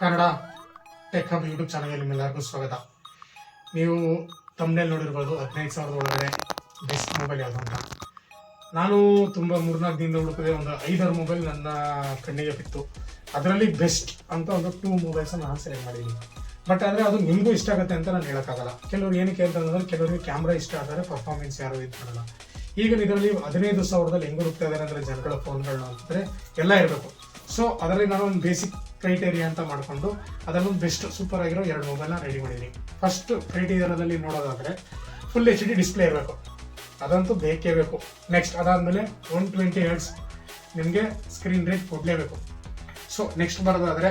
Kannada tech hub YouTube ಚಾನಲ್ಗೆ ನಿಮ್ಮೆಲ್ಲರಿಗೂ ಸ್ವಾಗತ. ನೀವು ತಮ್ಮನೇಲಿ ನೋಡಿರ್ಬೋದು, ಹದಿನೈದು ಸಾವಿರದ ಒಳಗಡೆ ಬೆಸ್ಟ್ ಮೊಬೈಲ್ ಯಾವುದು ಅಂತ. ನಾನು ತುಂಬ ಮೂರ್ನಾಲ್ಕು ದಿನದ ಹುಡುಕಿದೆ ಒಂದು ಐದಾರು ಮೊಬೈಲ್ ನನ್ನ ಕಣ್ಣಿಗೆ ಬಿತ್ತು. ಅದರಲ್ಲಿ ಬೆಸ್ಟ್ ಅಂತ ಒಂದು ಟೂ ಮೊಬೈಲ್ಸ್ ನಾನು ಸೆಲೆಕ್ಟ್ ಮಾಡಿದ್ದೀನಿ. ಬಟ್ ಆದರೆ ಅದು ನಿಮಗೂ ಇಷ್ಟ ಆಗುತ್ತೆ ಅಂತ ನಾನು ಹೇಳೋಕ್ಕಾಗಲ್ಲ. ಕೆಲವರು ಏನಕ್ಕೆ ಅಂತಂದ್ರೆ ಕೆಲವರಿಗೆ ಕ್ಯಾಮ್ರಾ ಇಷ್ಟ ಆದರೆ ಪರ್ಫಾರ್ಮೆನ್ಸ್ ಯಾರು ಇದು ಮಾಡಲ್ಲ. ಈಗ ಇದರಲ್ಲಿ ಹದಿನೈದು ಸಾವಿರದಲ್ಲಿ ಹೆಂಗೆ ಹುಡುಕ್ತಾ ಇದ್ದಾರೆ ಅಂದರೆ, ಜನಗಳ ಫೋನ್ಗಳನ್ನ ಅಂತಂದರೆ, ಎಲ್ಲ ಇರಬೇಕು. ಸೊ ಅದರಲ್ಲಿ ನಾನು ಒಂದು ಬೇಸಿಕ್ ಕ್ರೈಟೇರಿಯಾ ಅಂತ ಮಾಡಿಕೊಂಡು ಅದರಲ್ಲೊಂದು ಬೆಸ್ಟ್ ಸೂಪರ್ ಆಗಿರೋ ಎರಡು ಮೊಬೈಲ್ನ ರೆಡಿ ಮಾಡಿದ್ದೀನಿ ಫಸ್ಟ್ ಕ್ರೈಟೀರಿಯಾದಲ್ಲಿ ನೋಡೋದಾದರೆ ಫುಲ್ ಎಚ್ ಡಿ ಡಿಸ್ಪ್ಲೇ ಇರಬೇಕು ಅದಂತೂ ಬೇಕೇ ಬೇಕು. ನೆಕ್ಸ್ಟ್ ಅದಾದಮೇಲೆ ಒನ್ ಟ್ವೆಂಟಿ ಹರ್ಡ್ಸ್ ನಿಮಗೆ ಸ್ಕ್ರೀನ್ ರೇಟ್ ಕೊಡಲೇಬೇಕು. ಸೊ ನೆಕ್ಸ್ಟ್ ಬರೋದಾದರೆ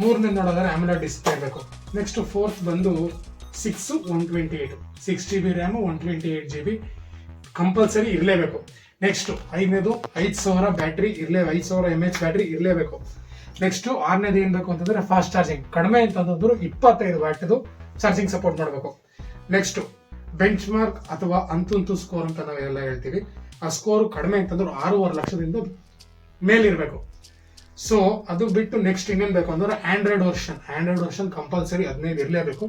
ಮೂರನೇ ನೋಡೋದಾದ್ರೆ ಆಮೇಲೆ ಡಿಸ್ಪ್ಲೇ ಇರಬೇಕು ನೆಕ್ಸ್ಟ್ ಫೋರ್ತ್ ಬಂದು six one twenty eight six G B RAM one twenty eight G B compulsory ಇರಲೇಬೇಕು. ನೆಕ್ಸ್ಟ್ ಐದನೇದು ಐದು ಸಾವಿರ ಬ್ಯಾಟ್ರಿ ಇರಲೇ ಐದು ಸಾವಿರ ಎಂ ಎಚ್ ಬ್ಯಾಟ್ರಿ ಇರಲೇಬೇಕು. ನೆಕ್ಸ್ಟ್ ಆರನೇದು ಏನು ಬೇಕು ಅಂತಂದ್ರೆ ಫಾಸ್ಟ್ ಚಾರ್ಜಿಂಗ್ ಕಡಿಮೆ ಅಂತಂದ್ರೆ ಇಪ್ಪತ್ತೈದು ವ್ಯಾಟ್ದು ಚಾರ್ಜಿಂಗ್ ಸಪೋರ್ಟ್ ಮಾಡಬೇಕು. ನೆಕ್ಸ್ಟ್ ಬೆಂಚ್ ಮಾರ್ಕ್ ಅಥವಾ ಅಂತಂತು ಸ್ಕೋರ್ ಅಂತ ನಾವೆಲ್ಲ ಹೇಳ್ತೀವಿ. ಆ ಸ್ಕೋರ್ ಕಡಿಮೆ ಅಂತಂದ್ರೆ ಆರೂವರೆ ಲಕ್ಷದಿಂದ ಮೇಲಿರಬೇಕು. ಸೊ ಅದು ಬಿಟ್ಟು ನೆಕ್ಸ್ಟ್ ಇನ್ನೇನು ಬೇಕು ಅಂದ್ರೆ Android version Android version compulsory ಹದಿನೈದು ಇರಲೇಬೇಕು.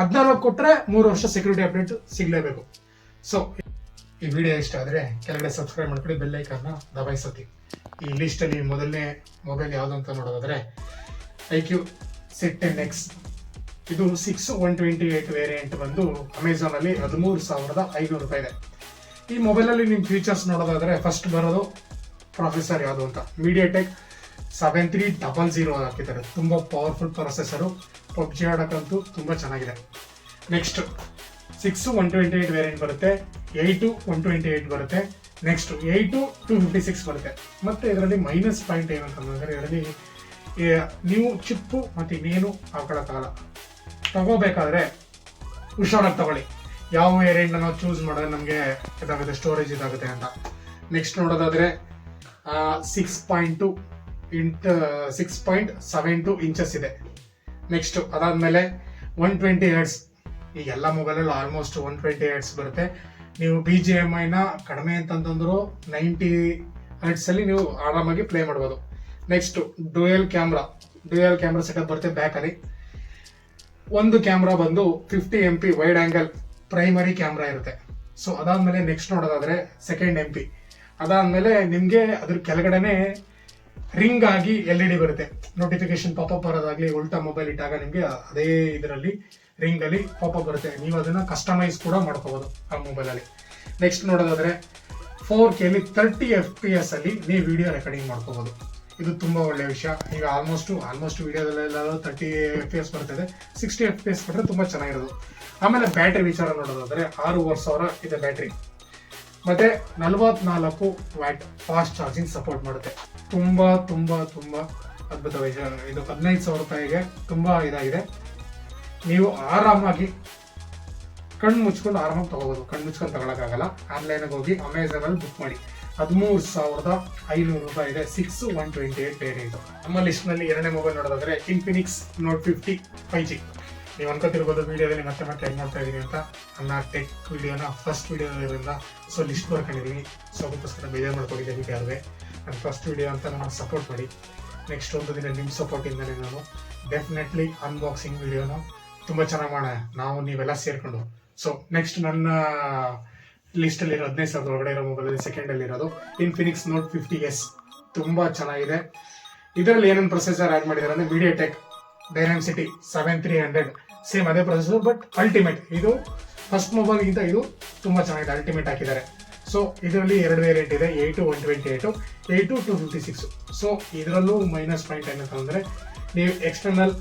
ಹದಿನಾಲ್ಕು ಕೊಟ್ಟರೆ ಮೂರು ವರ್ಷ ಸೆಕ್ಯೂರಿಟಿ ಅಪ್ಡೇಟ್ ಸಿಗಲೇಬೇಕು. ಸೊ ಈ ವಿಡಿಯೋ ಇಷ್ಟ ಆದರೆ ಕೆಳಗಡೆ ಸಬ್ಸ್ಕ್ರೈಬ್ ಮಾಡ್ಕೊಳ್ಳಿ ಬೆಲ್ ಐಕಾನ್ನ ದಬಾಯಿಸತಿ ಈ ಲಿಸ್ಟಲ್ಲಿ ಮೊದಲನೇ ಮೊಬೈಲ್ ಯಾವುದು ಅಂತ ನೋಡೋದಾದರೆ I Q Z ten X ಇದು six one twenty eight variant ಬಂದು ಅಮೆಝಾನಲ್ಲಿ ಹದಿಮೂರು ಸಾವಿರದ ಐನೂರು ರೂಪಾಯಿ ಇದೆ. ಈ ಮೊಬೈಲಲ್ಲಿ ನಿಮ್ಮ ಫೀಚರ್ಸ್ ನೋಡೋದಾದರೆ ಫಸ್ಟ್ ಬರೋದು ಪ್ರೊಸೆಸರ್ ಯಾವುದು ಅಂತ. MediaTek seven three double zero ಹಾಕಿದ್ದಾರೆ. ತುಂಬ ಪವರ್ಫುಲ್ ಪ್ರೊಸೆಸರು ಪಬ್ಜಿ ಆಡೋಕ್ಕಂತೂ ತುಂಬ ಚೆನ್ನಾಗಿದೆ. Next six one twenty eight variant ಬರುತ್ತೆ. ಏಯ್ಟು ಒನ್ ಟ್ವೆಂಟಿ ಏಟ್ ಬರುತ್ತೆ. Next eight two fifty six ಬರುತ್ತೆ. ಮತ್ತು ಇದರಲ್ಲಿ ಮೈನಸ್ ಪಾಯಿಂಟ್ ಏನಂತಂದ್ರೆ ಇದರಲ್ಲಿ ನೀವು ಚಿಪ್ಪು ಮತ್ತು ಇನ್ನೇನು ಹಾಕೊಳಕ್ಕಾಗಲ್ಲ. ತಗೋಬೇಕಾದ್ರೆ ಹುಷಾರಾಗಿ ತಗೊಳ್ಳಿ. ಯಾವ ವೇರಿಯಂಟ್ ನಾವು ಚೂಸ್ ಮಾಡಿದ್ರೆ ನಮಗೆ ಇದಾಗುತ್ತೆ ಸ್ಟೋರೇಜ್ ಇದಾಗುತ್ತೆ ಅಂತ. ನೆಕ್ಸ್ಟ್ ನೋಡೋದಾದ್ರೆ six point two inch six point seven two inches ಇದೆ. ನೆಕ್ಸ್ಟ್ ಅದಾದಮೇಲೆ ಒನ್ ಟ್ವೆಂಟಿ ಹರ್ಟ್ಸ್ ಈ ಎಲ್ಲ ಮೊಬೈಲಲ್ಲೂ ಆಲ್ಮೋಸ್ಟ್ ಒನ್ ಟ್ವೆಂಟಿ ಹರ್ಟ್ಸ್ ಬರುತ್ತೆ. ನೀವು ಬಿ ಜಿ ಎಂ ಐನ ಕಡಿಮೆ ಅಂತಂತಂದ್ರು ನೈಂಟಿ ಹರ್ಡ್ಸಲ್ಲಿ ನೀವು ಆರಾಮಾಗಿ ಪ್ಲೇ ಮಾಡ್ಬೋದು. Next dual camera dual camera setup ಬರುತ್ತೆ ಬ್ಯಾಕಲ್ಲಿ ಒಂದು ಕ್ಯಾಮ್ರಾ ಬಂದು fifty M P wide angle primary camera ಇರುತ್ತೆ. ಸೊ ಅದಾದ್ಮೇಲೆ ನೆಕ್ಸ್ಟ್ ನೋಡೋದಾದ್ರೆ ಸೆಕೆಂಡ್ ಎಂ ಪಿ ಅದಾದ್ಮೇಲೆ ನಿಮಗೆ ಅದ್ರ ಕೆಳಗಡೆನೆ ರಿಂಗ್ ಆಗಿ ಎಲ್ ಇ ಡಿ ಬರುತ್ತೆ. ನೋಟಿಫಿಕೇಶನ್ ಪಾಪಪ್ ಬರೋದಾಗ್ಲಿ, ಉಲ್ಟಾ ಮೊಬೈಲ್ ಇಟ್ಟಾಗ ನಿಮಗೆ ಅದೇ ಇದರಲ್ಲಿ ರಿಂಗ್ ಅಲ್ಲಿ ಪಾಪ್ ಬರುತ್ತೆ. ನೀವು ಅದನ್ನ ಕಸ್ಟಮೈಸ್ ಕೂಡ ಮಾಡ್ಕೋಬಹುದು ಆ ಮೊಬೈಲ್ ಅಲ್ಲಿ. ನೆಕ್ಸ್ಟ್ ನೋಡೋದಾದ್ರೆ ಫೋರ್ ಕೆಲಿ ತರ್ಟಿ ಎಫ್ ಪಿ ಎಸ್ ಅಲ್ಲಿ ನೀವು ವಿಡಿಯೋ ರೆಕಾರ್ಡಿಂಗ್ ಮಾಡ್ಕೋಬಹುದು ಇದು ತುಂಬಾ ಒಳ್ಳೆ ವಿಷಯ. ಈಗ ಆಲ್ಮೋಸ್ಟ್ ಆಲ್ಮೋಸ್ಟ್ ವಿಡಿಯೋದಲ್ಲೆಲ್ಲ ತರ್ಟಿ ಎಫ್ ಪಿ ಎಸ್ ಬರ್ತದೆ. ಸಿಕ್ಸ್ಟಿ ಎಫ್ ಪಿ ಎಸ್ ಬಂದ್ರೆ ತುಂಬಾ ಚೆನ್ನಾಗಿರೋದು. ಆಮೇಲೆ ಬ್ಯಾಟ್ರಿ ವಿಚಾರ ನೋಡೋದಾದ್ರೆ ಆರೂವರೆ ಸಾವಿರ ಇದೆ ಬ್ಯಾಟ್ರಿ ಮತ್ತೆ ನಲವತ್ನಾಲ್ಕು ವ್ಯಾಟ್ ಫಾಸ್ಟ್ ಚಾರ್ಜಿಂಗ್ ಸಪೋರ್ಟ್ ಮಾಡುತ್ತೆ. ತುಂಬಾ ತುಂಬಾ ತುಂಬಾ ಅದ್ಭುತ ವಿಷಯ. ಇದು ಹದಿನೈದು ಸಾವಿರ ರೂಪಾಯಿಗೆ ತುಂಬಾ ಇದಾಗಿದೆ. ನೀವು ಆರಾಮಾಗಿ ಕಣ್ಣು ಮುಚ್ಕೊಂಡು ಆರಾಮಾಗಿ ತಗೋಬೋದು. ಕಣ್ಣು ಮುಚ್ಕೊಂಡು ತಗೊಳಕ್ಕಾಗಲ್ಲ. ಆನ್ಲೈನಾಗ ಹೋಗಿ ಅಮೆಝಾನಲ್ಲಿ ಬುಕ್ ಮಾಡಿ. ಹದಿಮೂರು ಸಾವಿರದ ಐನೂರು ರೂಪಾಯಿ ಇದೆ. ಸಿಕ್ಸ್ ಒನ್ ಟ್ವೆಂಟಿ ಏಟ್ ಇದು ನಮ್ಮ ಲಿಸ್ಟ್ನಲ್ಲಿ ಎರಡನೇ ಮೊಬೈಲ್ ನೋಡೋದಾದ್ರೆ Infinix Note fifty five G ನೀವು ಅನ್ಕೋತಿರ್ಬೋದು, ವಿಡಿಯೋದಲ್ಲಿ ಮತ್ತೆ ಮತ್ತೆ ಹೆಂಗ್ ಮಾಡ್ತಾ ಇದ್ದೀನಿ ಅಂತ. ನನ್ನ ಟೆಕ್ ವಿಡಿಯೋನ ಫಸ್ಟ್ ವೀಡಿಯೋದಿಂದ ಸೊ ಲಿಸ್ಟ್ ಬರ್ಕೊಂಡಿದ್ದೀನಿ ಸೊ ಅದಕ್ಕೋಸ್ಕರ ಬೇಜಾರು ಮಾಡ್ಕೊಂಡಿದ್ದೆ ವಿಡಿಯೋಗೆ ನನ್ನ ಫಸ್ಟ್ ವಿಡಿಯೋ ಅಂತ ನಾನು ಸಪೋರ್ಟ್ ಮಾಡಿ. ನೆಕ್ಸ್ಟ್ ಒಂದು ದಿನ ನಿಮ್ಮ ಸಪೋರ್ಟಿಂದಲೇ ನಾನು ಡೆಫಿನೆಟ್ಲಿ ಅನ್ಬಾಕ್ಸಿಂಗ್ ವಿಡಿಯೋನ ತುಂಬ ಚೆನ್ನಾಗಿ ಮಾಡೋಣ ನಾವು ನೀವೆಲ್ಲ ಸೇರ್ಕೊಂಡು. ಸೊ ನೆಕ್ಸ್ಟ್ ನನ್ನ ಲಿಸ್ಟಲ್ಲಿ ಇರೋ ಹದಿನೈದು ಸಾವಿರದ ಒಳಗಡೆ ಇರೋ ಮೊಬೈಲ್ ಸೆಕೆಂಡಲ್ಲಿ ಇರೋದು. ಇನ್ಫಿನಿಕ್ಸ್ ನೋಟ್ ಫಿಫ್ಟಿ ಎಸ್ ತುಂಬ ಚೆನ್ನಾಗಿದೆ. ಇದರಲ್ಲಿ ಏನೇನು ಪ್ರೊಸೆಸರ್ ಆ್ಯಡ್ ಮಾಡಿದ್ದಾರೆ ಅಂದರೆ video tech Dimensity seven three hundred same ಅದೇ ಪ್ರೊಸೆಸರ್ ಬಟ್ ಅಲ್ಟಿಮೇಟ್ ಇದು ಫಸ್ಟ್ ಮೊಬೈಲ್ಗಿಂತ ಇದು ತುಂಬ ಚೆನ್ನಾಗಿದೆ. ಅಲ್ಟಿಮೇಟ್ ಹಾಕಿದ್ದಾರೆ. ಸೊ ಇದರಲ್ಲಿ ಎರಡು ವೇರಿಯಂಟ್ ಇದೆ. Eight one twenty eight eight two fifty six so ಇದರಲ್ಲೂ ಮೈನಸ್ ಪಾಯಿಂಟ್ ಏನಂತಂದರೆ ನೀವು ಎಕ್ಸ್ಟರ್ನಲ್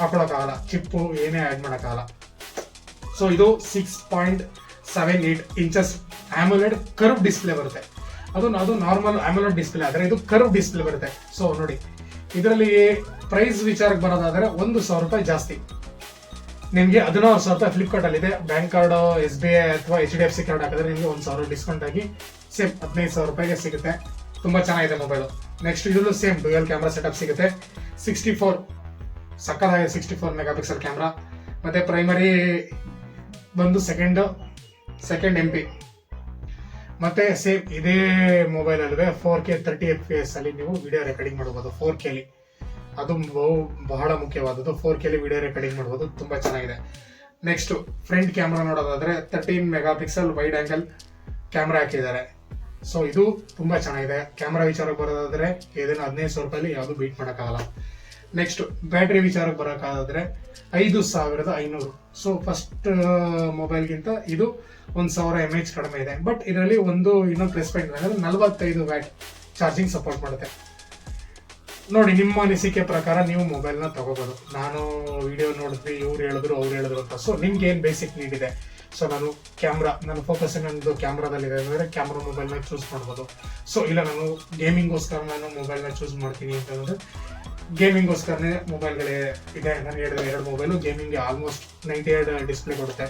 ಹಾಕೊಳಕ್ಕಾಗಲ್ಲ ಚಿಪ್ಪು ಏನೇ ಆ್ಯಡ್ ಮಾಡೋಕ್ಕಾಗಲ್ಲ. ಸೊ ಇದು six point seven eight inches AMOLED curve display ಬರುತ್ತೆ. ಅದು ಅದು ನಾರ್ಮಲ್ ಆಮ್ಯುಲೆಡ್ ಡಿಸ್ಪ್ಲೇ ಆದರೆ ಇದು ಕರ್ವ್ ಡಿಸ್ಪ್ಲೇ ಬರುತ್ತೆ. ಸೊ ನೋಡಿ, ಇದರಲ್ಲಿ ಪ್ರೈಸ್ ವಿಚಾರಕ್ಕೆ ಬರೋದಾದ್ರೆ ಒಂದು ಸಾವಿರ ರೂಪಾಯಿ ಜಾಸ್ತಿ. ನಿಮಗೆ ಹದಿನಾರು ಸಾವಿರ ರೂಪಾಯಿ ಫ್ಲಿಪ್ಕಾರ್ಟ್ ಅಲ್ಲಿ ಇದೆ. Bank card S B I ಅಥವಾ H D F C card ಹಾಕಿದ್ರೆ ನಿಮಗೆ ಒಂದು ಸಾವಿರ ಡಿಸ್ಕೌಂಟ್ ಆಗಿ ಸೇಮ್ ಹದಿನೈದು ಸಾವಿರ ರೂಪಾಯಿಗೆ ಸಿಗುತ್ತೆ. ತುಂಬಾ ಚೆನ್ನಾಗಿದೆ ಮೊಬೈಲ್ ನೆಕ್ಸ್ಟ್ ಇದರಲ್ಲೂ ಸೇಮ್ ಡುಯಲ್ ಕ್ಯಾಮ್ರಾ ಸೆಟಪ್ ಸಿಗುತ್ತೆ. ಸಿಕ್ಸ್ಟಿ ಫೋರ್ ಸಕ್ಕತ್ತಾಗಿದೆ sixty four megapixel camera ಮತ್ತು ಪ್ರೈಮರಿ ಬಂದು ಸೆಕೆಂಡು ಸೆಕೆಂಡ್ ಎಂ ಪಿ ಮತ್ತು ಸೇಮ್ ಇದೇ ಮೊಬೈಲ್ ಅಲ್ವೇ four K thirty F P S ಅಲ್ಲಿ ನೀವು ವಿಡಿಯೋ ರೆಕಾರ್ಡಿಂಗ್ ಮಾಡ್ಬೋದು ಫೋರ್ ಕೆಲಿ ಅದು ಬಹು, ಬಹಳ ಮುಖ್ಯವಾದದ್ದು. ಫೋರ್ ಕೆಲಿ ವಿಡಿಯೋ ರೆಕಾರ್ಡಿಂಗ್ ಮಾಡ್ಬೋದು. ತುಂಬ ಚೆನ್ನಾಗಿದೆ. ನೆಕ್ಸ್ಟು ಫ್ರಂಟ್ ಕ್ಯಾಮ್ರಾ ನೋಡೋದಾದರೆ thirteen megapixel wide angle camera ಹಾಕಿದ್ದಾರೆ. ಸೊ ಇದು ತುಂಬ ಚೆನ್ನಾಗಿದೆ. ಕ್ಯಾಮ್ರಾ ವಿಚಾರಕ್ಕೆ ಬರೋದಾದರೆ ಇದನ್ನು ಹದಿನೈದು ಸಾವಿರ ರೂಪಾಯಲ್ಲಿ ಯಾವುದು ಬೀಟ್ ಮಾಡೋಕ್ಕಾಗಲ್ಲ. ನೆಕ್ಸ್ಟ್ ಬ್ಯಾಟ್ರಿ ವಿಚಾರಕ್ಕೆ ಬರೋಕ್ಕಾದ್ರೆ ಐದು ಸಾವಿರದ ಐನೂರು. ಸೊ ಫಸ್ಟ್ ಮೊಬೈಲ್ಗಿಂತ ಇದು ಒಂದು ಸಾವಿರ ಎಂ ಎಚ್ ಕಡಿಮೆ ಇದೆ. ಬಟ್ ಇದರಲ್ಲಿ ಒಂದು ಇನ್ನೊಂದು ಪ್ಲಸ್ ಪಾಯಿಂಟ್ ಅಂದರೆ ನಲವತ್ತೈದು ವ್ಯಾಟ್ ಚಾರ್ಜಿಂಗ್ ಸಪೋರ್ಟ್ ಮಾಡುತ್ತೆ. ನೋಡಿ, ನಿಮ್ಮ ಅನಿಸಿಕೆ ಪ್ರಕಾರ ನೀವು ಮೊಬೈಲ್ನ ತಗೋಬೋದು. ನಾನು ವಿಡಿಯೋ ನೋಡಿದ್ವಿ, ಇವ್ರು ಹೇಳಿದ್ರು, ಅವ್ರು ಹೇಳಿದ್ರು ಅಂತ. ಸೊ ನಿಮ್ಗೆ ಏನು ಬೇಸಿಕ್ ನೀಡಿದೆ ಸೊ ನಾನು ಕ್ಯಾಮ್ರಾ ನನ್ನ ಫೋಕಸ್ ನನ್ನದು ಕ್ಯಾಮ್ರಾದಲ್ಲಿದೆ ಅಂದರೆ ಕ್ಯಾಮ್ರಾ ಮೊಬೈಲ್ನ ಚೂಸ್ ಮಾಡ್ಬೋದು. ಸೊ ಇಲ್ಲ, ನಾನು ಗೇಮಿಂಗೋಸ್ಕರ ನಾನು ಮೊಬೈಲ್ನ ಚೂಸ್ ಮಾಡ್ತೀನಿ ಅಂತಂದ್ರೆ ಗೇಮಿಂಗ್ಗೋಸ್ಕರನೇ ಮೊಬೈಲ್ಗಳೇ ಇದೆ ನಾನು ಹೇಳಿದ್ರೆ ಎರಡು ಮೊಬೈಲು ಗೇಮಿಂಗ್ಗೆ ಆಲ್ಮೋಸ್ಟ್ ನೈಂಟಿ ಏಟ್ ಡಿಸ್ಪ್ಲೇ ಕೊಡುತ್ತೆ.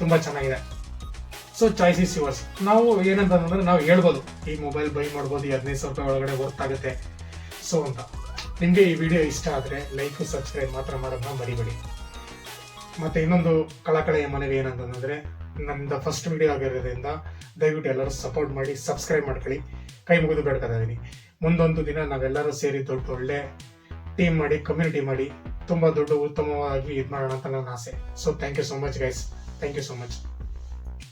ತುಂಬ ಚೆನ್ನಾಗಿದೆ. ಸೊ ಚಾಯ್ಸ್ ಇಸ್ ಯುವರ್ಸ್ ನಾವು ಏನಂತ ಅಂದ್ರೆ ನಾವು ಹೇಳ್ಬೋದು, ಈ ಮೊಬೈಲ್ ಬೈ ಮಾಡ್ಬೋದು, ಈ ಹದಿನೈದು ಸಾವಿರ ರೂಪಾಯಿ ಒಳಗಡೆ ವರ್ತ್ ಆಗುತ್ತೆ. ಸೊ ಅಂತ. ನಿಮಗೆ ಈ ವಿಡಿಯೋ ಇಷ್ಟ ಆದರೆ ಲೈಕ್ ಸಬ್ಸ್ಕ್ರೈಬ್ ಮಾತ್ರ ಮಾಡೋದನ್ನ ಮರಿಬೇಡಿ. ಮತ್ತೆ ಇನ್ನೊಂದು ಕಳಕಳೆಯ ಮನವಿ ಏನಂತಂದ್ರೆ, ನಮ್ದು ಫಸ್ಟ್ ವಿಡಿಯೋ ಆಗಿರೋದ್ರಿಂದ ದಯವಿಟ್ಟು ಎಲ್ಲರೂ ಸಪೋರ್ಟ್ ಮಾಡಿ ಸಬ್ಸ್ಕ್ರೈಬ್ ಮಾಡ್ಕೊಳ್ಳಿ. ಕೈ ಮುಗಿದು ಬೇಡ್ಕೊತಾ ಇದ್ದೀನಿ ಮುಂದೊಂದು ದಿನ ನಾವೆಲ್ಲರೂ ಸೇರಿ ದೊಡ್ಡ ಒಳ್ಳೆ ಟೀಮ್ ಮಾಡಿ ಕಮ್ಯುನಿಟಿ ಮಾಡಿ, ತುಂಬಾ ದೊಡ್ಡ ಉತ್ತಮವಾಗಿ ಇದು ಮಾಡೋಣ ಅಂತ ನನ್ನ ಆಸೆ. So thank you so much guys thank you so much